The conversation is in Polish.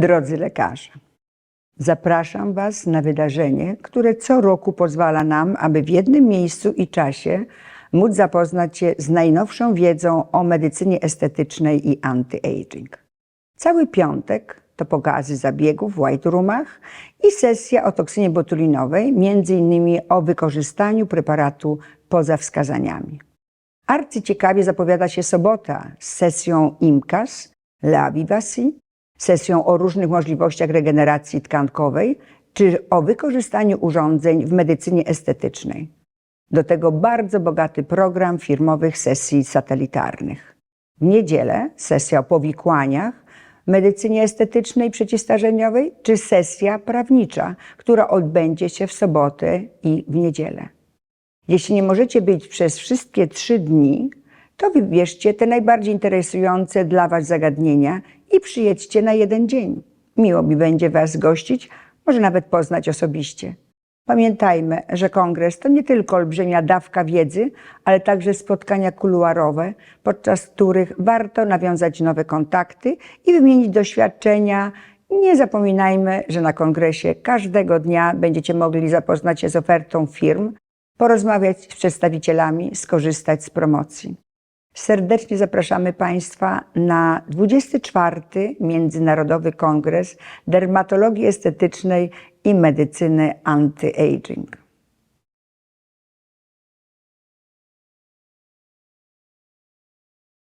Drodzy lekarze, zapraszam Was na wydarzenie, które co roku pozwala nam, aby w jednym miejscu i czasie móc zapoznać się z najnowszą wiedzą o medycynie estetycznej i anti-aging. Cały piątek to pokazy zabiegów w White Roomach i sesja o toksynie botulinowej, między innymi o wykorzystaniu preparatu poza wskazaniami. Arcyciekawie zapowiada się sobota z sesją IMCAS, La Vivasi, sesją o różnych możliwościach regeneracji tkankowej czy o wykorzystaniu urządzeń w medycynie estetycznej. Do tego bardzo bogaty program firmowych sesji satelitarnych. W niedzielę sesja o powikłaniach, medycynie estetycznej przeciwstarzeniowej czy sesja prawnicza, która odbędzie się w sobotę i w niedzielę. Jeśli nie możecie być przez wszystkie trzy dni, to wybierzcie te najbardziej interesujące dla Was zagadnienia i przyjedźcie na jeden dzień. Miło mi będzie Was gościć, może nawet poznać osobiście. Pamiętajmy, że kongres to nie tylko olbrzymia dawka wiedzy, ale także spotkania kuluarowe, podczas których warto nawiązać nowe kontakty i wymienić doświadczenia. Nie zapominajmy, że na kongresie każdego dnia będziecie mogli zapoznać się z ofertą firm, porozmawiać z przedstawicielami, skorzystać z promocji. Serdecznie zapraszamy Państwa na 24. Międzynarodowy Kongres Dermatologii Estetycznej i Medycyny Anti-Aging.